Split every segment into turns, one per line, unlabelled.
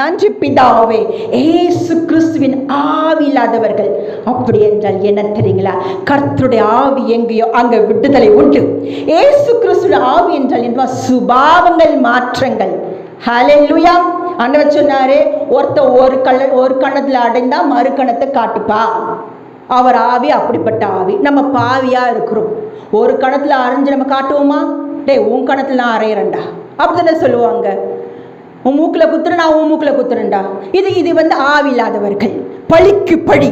நன்றி பிதாவே. ஏசு கிறிஸ்துவின் ஆவி இல்லாதவர்கள். அப்படி என்றால் என்ன தெரியுங்களா? கர்த்தருடைய ஆவி எங்கேயோ அங்க விடுதலை உண்டு. ஏசு கிறிஸ்துடைய ஆவி என்றால் என்ன சுபாவங்கள் மாற்றங்கள். ஹலே லுயா அண்ணவர் சொன்னாரு ஒருத்த ஒரு கள்ள ஒரு கணத்துல அடைந்தா மறு கணத்தை காட்டுப்பா. அவர் ஆவி அப்படிப்பட்ட ஆவி. நம்ம பாவியா இருக்கிறோம். ஒரு கணத்துல அரைஞ்சு நம்ம காட்டுவோமா? டேய் உன் கணத்துல நான் அரையிறேன்டா. அப்படிதானே சொல்லுவாங்க. உன் மூக்கில் குத்துற நான் உன் மூக்கில் குத்துறேன்டா இது இது வந்து ஆவில்லாதவர்கள் பழிக்கு பழி.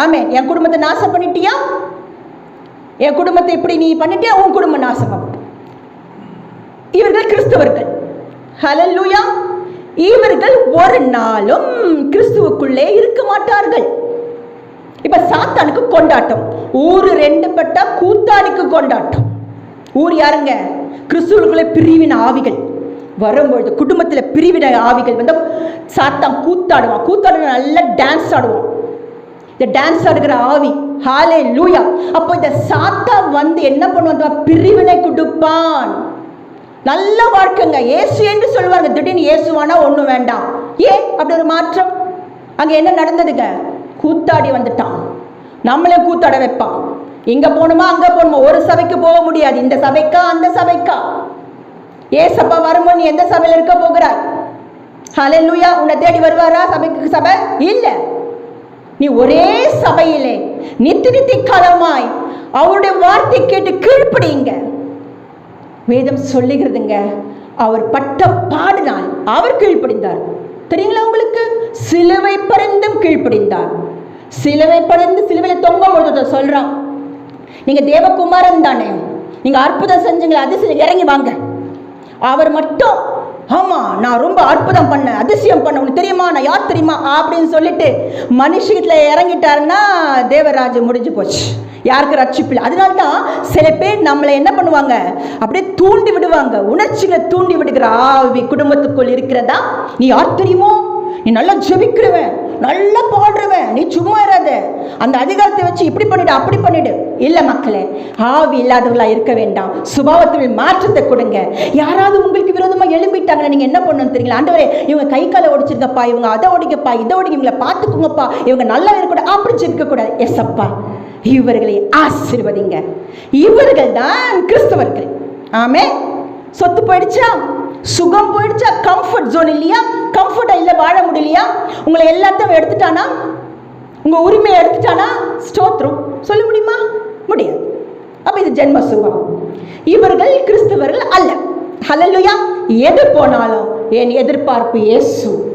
ஆமே என் குடும்பத்தை நாசம் பண்ணிட்டியா? என் குடும்பத்தை இப்படி நீ பண்ணிட்டியா? உன் குடும்பம் நாசமாகும். இவர்கள் கிறிஸ்தவர்கள். ஹலல்லூயா இவர்கள் ஒரு நாளும் கிறிஸ்துவுக்குள்ளே இருக்க மாட்டார்கள். இப்ப சாத்தானுக்கு கொண்டாட்டம். ஊர் ரெண்டு பட்டா கூத்தாடிக்கு கொண்டாட்டம். ஊர் யாருங்க? கிறிஸ்துவுக்குள்ளே பிரிவின் ஆவிகள். வரும்பொழுது குடும்பத்தில் பிரிவினை ஆவிகள் வந்து சாத்தான் கூத்தாடுவான். கூத்தாடுற நல்லா டான்ஸ் ஆடுவான். இந்த டான்ஸ் ஆடுகிற ஆவி. ஹாலே லூயா அப்போ இந்த சாத்தா வந்து என்ன பண்ணுவான் பிரிவினை கொடுப்பான். நல்ல வாழ்க்கைங்க. ஏசு என்று சொல்லுவாங்க திடீர்னு ஏசுவானா ஒன்றும் வேண்டாம். ஏன்? அப்படி ஒரு மாற்றம். அங்கே என்ன நடந்ததுங்க? கூத்தாடி வந்துட்டான். நம்மளே கூத்தாட வைப்பான். இங்கே போகணுமா? அங்கே போகணுமா? ஒரு சபைக்கு போக முடியாது. இந்த சபைக்கா? அந்த சபைக்கா? ஏசப்பா வரும்போது நீ எந்த சபையில் இருக்க போகிறாய்? ஹalleluya உன்னை தேடி வருவாரா சபைக்கு? சபை இல்ல. நீ ஒரே சபையிலே நித்தி நித்தி காலமாய் அவருடைய வார்த்தை கேட்டு கீழ்ப்படியுங்க. வேதம் சொல்லுகிறதுங்க அவர் பட்ட பாடினால் அவர் கீழ்ப்படிந்தார். தெரியுங்களா உங்களுக்கு? சிலுவை பறந்தும் கீழ்ப்படிந்தார். சிலுவை பறந்து சிலுவையில் தொங்க பொழுது சொல்றான் நீங்க தேவகுமாரன் தானே. நீங்க அற்புதம் செஞ்சீங்களே அதிசயம் இறங்கி வாங்க. அவர் மட்டும் ஆமா நான் ரொம்ப அற்புதம் பண்ணேன் அதிசயம் பண்ண உனக்கு தெரியுமா நான் யார் தெரியுமா அப்படின்னு சொல்லிட்டு மனுஷத்துல இறங்கிட்டாருன்னா தேவராஜ் முடிஞ்சு போச்சு. யாருக்கு ரட்சிப்பில்லை அதனால தான் சில பேர் நம்மளை என்ன பண்ணுவாங்க? அப்படியே தூண்டி விடுவாங்க. உணர்ச்சிகளை தூண்டி விடுகிற ஆவி குடும்பத்துக்குள் இருக்கிறதா? நீ யார் தெரியுமோ? நீ நல்லா ஜெபிக்கிறவன். நல்லா பாடுறவன். நீ சும்மா இராத. அந்த அதிகாரத்தை வச்சு இப்படி பண்ணிடு அப்படி பண்ணிடு. இல்லை மக்களே ஆவி இல்லாதவர்களா இருக்க வேண்டாம். சுபாவத்தில் மாற்றத்தை கொடுங்க. யாராவது உங்களுக்கு விரோதமா எழும்பிட்டாங்கன்னா நீங்க என்ன பண்ணணும் தெரியுங்களா? ஆண்டவரே இவங்க கை காலை ஒடிச்சிருக்கப்பா இவங்க அதை ஒடிக்கப்பா இதை ஒடிக்க இவங்களை பார்த்துக்குங்கப்பா இவங்க நல்லா இருக்கக்கூடாது அப்படி ஜெபிக்க கூடாது. எஸ் அப்பா இவர்களை ஆசிர்வதிங்க. இவர்கள் தான் கிறிஸ்தவர்கள். ஆமே சொத்து போயிடுச்சா? சுகம் போயிடுச்சா? கம்ஃபர்ட் ஜோன் இல்லையா? வாழ முடியலையா? உங்களை எல்லாத்தையும் எடுத்துட்டானா? உங்க உரிமையை எடுத்துட்டானா? ஸ்தோத்திரம். சொல்ல முடியுமா? முடியாது. அப்ப இது ஜென்ம சுகம் இவர்கள் கிறிஸ்தவர்கள் அல்ல. ஹalleluya. எது போனாலும் என் எதிர்பார்ப்பு இயேசு.